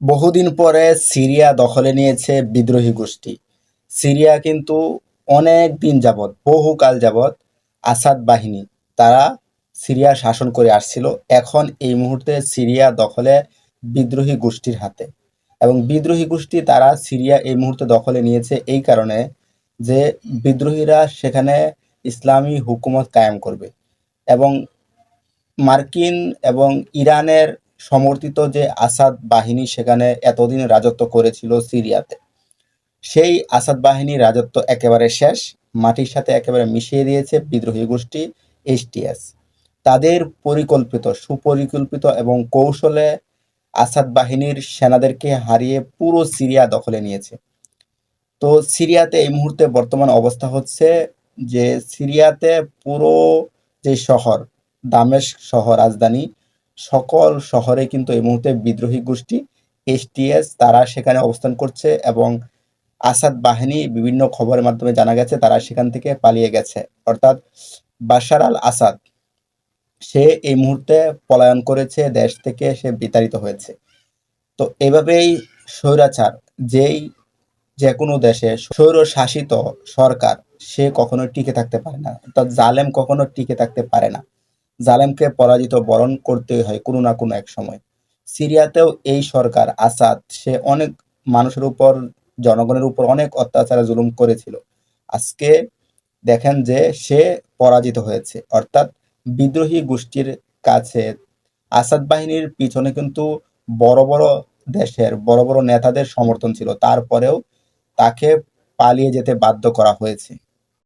বহুদিন পরে সিরিয়া দখলে নিয়েছে বিদ্রোহী গোষ্ঠী। সিরিয়া কিন্তু অনেক দিন যাবৎ বহুকাল যাবৎ আসাদ বাহিনী, তারা সিরিয়া শাসন করে আসছিল। এখন এই মুহূর্তে সিরিয়া দখলে বিদ্রোহী গোষ্ঠীর হাতে। এবং বিদ্রোহী গোষ্ঠী তারা সিরিয়া এই মুহূর্তে দখলে নিয়েছে এই কারণে যে বিদ্রোহীরা সেখানে ইসলামী হুকুমত কায়েম করবে। এবং মার্কিন এবং ইরানের সমর্থিত যে আসাদ বাহিনী সেখানে এতদিন রাজত্ব করেছিল সিরিয়াতে। সেই আসাদ বাহিনীর রাজত্ব একেবারে শেষ, মাটির সাথে একেবারে মিশিয়ে দিয়েছে বিদ্রোহী গোষ্ঠী এইচটিএস তাদের পরিকল্পিত, সুপরিকল্পিত এবং কৌশলে আসাদ বাহিনীর সেনাদেরকে হারিয়ে পুরো সিরিয়া দখলে নিয়েছে। তো সিরিয়াতে এই মুহূর্তে বর্তমান অবস্থা হচ্ছে যে সিরিয়াতে পুরো যে শহর, দামেস্ক শহর রাজধানী সকল শহরে কিন্তু এই মুহূর্তে বিদ্রোহী গোষ্ঠী এসটিএস তারা সেখানে অবস্থান করছে এবং আসাদ বাহিনী বিভিন্ন খবরের মাধ্যমে জানা গেছে তারা সেখান থেকে পালিয়ে গেছে। অর্থাৎ বাশার আল আসাদ, সে এই মুহূর্তে পলায়ন করেছে, দেশ থেকে সে বিতাড়িত হয়েছে। তো এভাবেই স্বৈরাচার, যেই যে কোনো দেশে স্বৈর শাসিত সরকার, সে কখনো টিকে থাকতে পারে না। অর্থাৎ জালেম কখনো টিকে থাকতে পারে না। জালেমকে পরাজিত বরণ করতেই হয় কোনো না কোনো এক সময়। সিরিয়াতেও এই সরকার আসাদ, সে অনেক মানুষের উপর, জনগণের উপর অনেক অত্যাচার জুলুম করেছিল। আজকে দেখেন যে সে পরাজিত হয়েছে। অর্থাৎ বিদ্রোহী গোষ্ঠীর কাছে আসাদ বাহিনীর পিছনে কিন্তু বড় বড় দেশের, বড় বড় নেতাদের সমর্থন ছিল। তারপরেও তাকে পালিয়ে যেতে বাধ্য করা হয়েছে।